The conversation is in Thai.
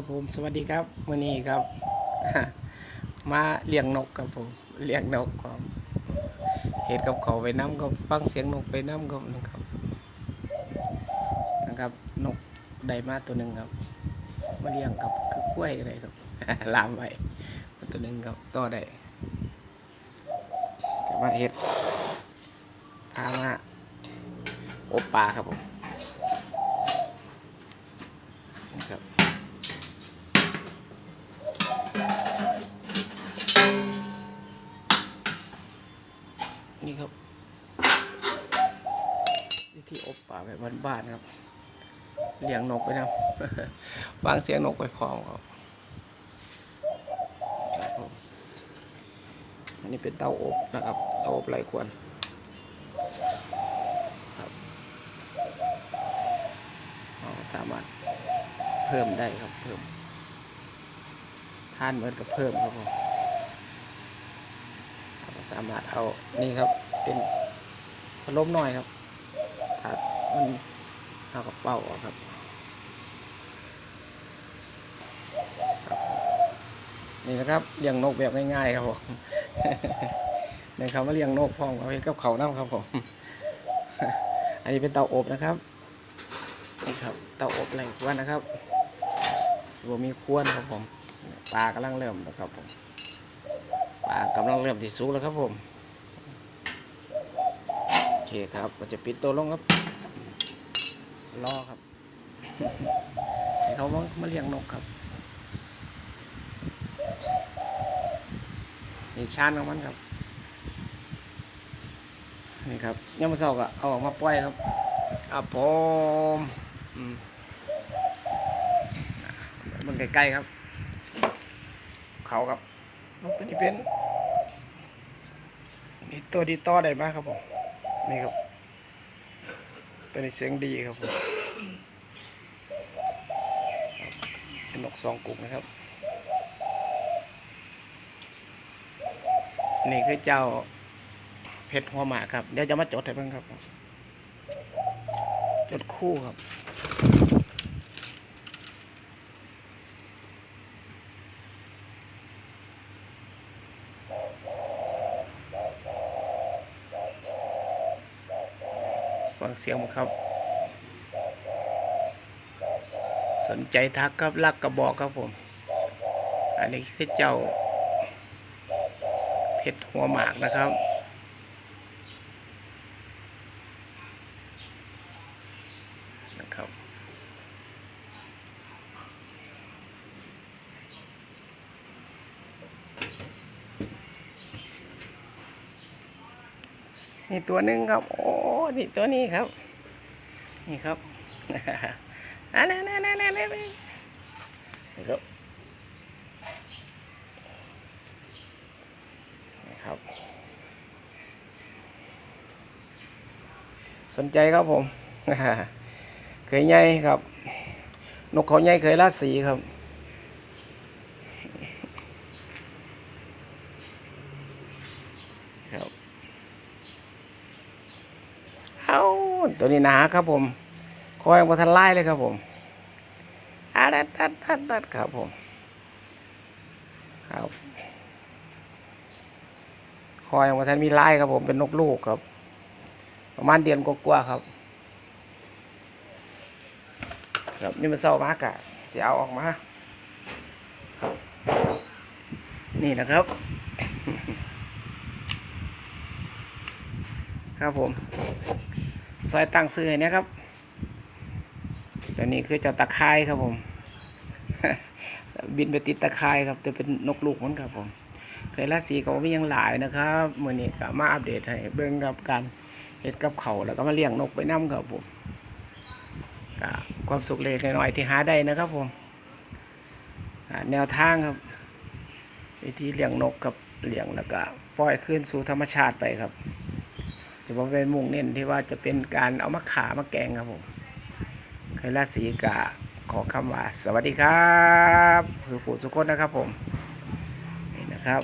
ครับผมสวัสดีครับวันนี้ครับ มาเลี้ยงนกครับผมเลี้ยงนกครับเห็ดกับเขาไปน้ำก็ฟังเสียงนกไปน้ำก็นะครับนะครับนกไดมาตัวหนึ่งครับ มาเลี้ยงกับคือกล้วยอะไรครับลามไว้มาตัวหนึ่งครับต่อได้มาเห็ดพามาอบปลาครับผม นี่ครับวิธีอบป่าแบบบ้านๆครับเลี้ยงนกไปนะฟังเสียงนกไปพร้อมครับครับผมอันนี้เป็นเตาอบนะครับเตาอบไรควรครับเราสามารถเพิ่มได้ครับเพิ่มท่านเหมือนกับเพิ่มครับผมเรา สามารถเอานี่ครับเป็นพัดลมหน่อยครับถ้ามันเอากระเป๋าออกครับนี่นะครับเลี้ยงนกแบบง่ายๆครับผมในคำว่าเลี้ยงนกพร้อมกับเฮ็ดกับเขาน้ำครับผมอันนี้เป็นเตาอบนะครับนี่ครับเตาอบแหล่งควนนะครับรวมมีควนครับผมปลากำลังเริ่มนะครับผม ปลากำลังเริ่มที่สุกแล้วครับผมโอเคครับก็จะปิดตัวลงครับรอครับให้เขามามาเลี้ยงนกครับนี่ชานของมันครับนี่ครับย่ามมาเสาก็เอาออกมาปล่อยครับอะผมมันใกล้ๆครับ เขาครับ นกตัวนี้เป็นนี่ตัวดีต่อได้มากครับผมนี่ครับ ตัวนี้เสียงดีครับผมเป็นนกสองกุกนะครับ นี่คือเจ้าเพชรหัวหมาครับ เดี๋ยวจะมาจดให้เพิ่งครับ จดคู่ครับ ฟังเสียงมครับ สนใจทักครับลักกระบอกครับผม อันนี้คือเจ้า เพชรหัวหมากนะครับ นี่ตัวหนึ่งครับ โอ้ นี่ตัวนี้ครับ นี่ครับอันนั้นนั่นนั่นนั่นนี่ครับนี่ครับ สนใจครับผม เคยใหญ่ครับ นกเขาใหญ่เคยราสีครับ เอาตัวนี้หนาครับผม คอยมาทันไล่เลยครับผมอาดัดดัดดัดดัดครับผม ครับ คอยมาทันมีไล่ครับผม เป็นนกลูกครับ ประมาณเดือนกว่าครับ ครับนี่มันเศร้ามากอะจะเอาออกมา ครับ นี่นะครับครับผม ซอยตั้งซื้อให้เนะครับ ตัวนี้คือจ้าตะไคร้ครับผม บินไปติดตะไคร้ครับ แต่เป็นนกลูกมันครับผมเคยราศีก็มียังหลายนะครับมื่อนี้ก็มาอัปเดตให้เบิ่งกับการเฮ็ดกับเขาแล้วก็มาเลี้ยงนกไปน้ำครับผมความสุขเล็กน้อยที่หาได้นะครับผมแนวทางครับ วิธีเลี้ยงนกกับเลี้ยงแล้วก็ปล่อยคืนสู่ธรรมชาติไปครับ จะผมเป็นมุ่งเน้นที่ว่าจะเป็นการเอามะขามาแกงครับผมเคยราศีกะขอคำว่า สวัสดีครับคือผู้สุกคนนะครับผมนี่นะครับ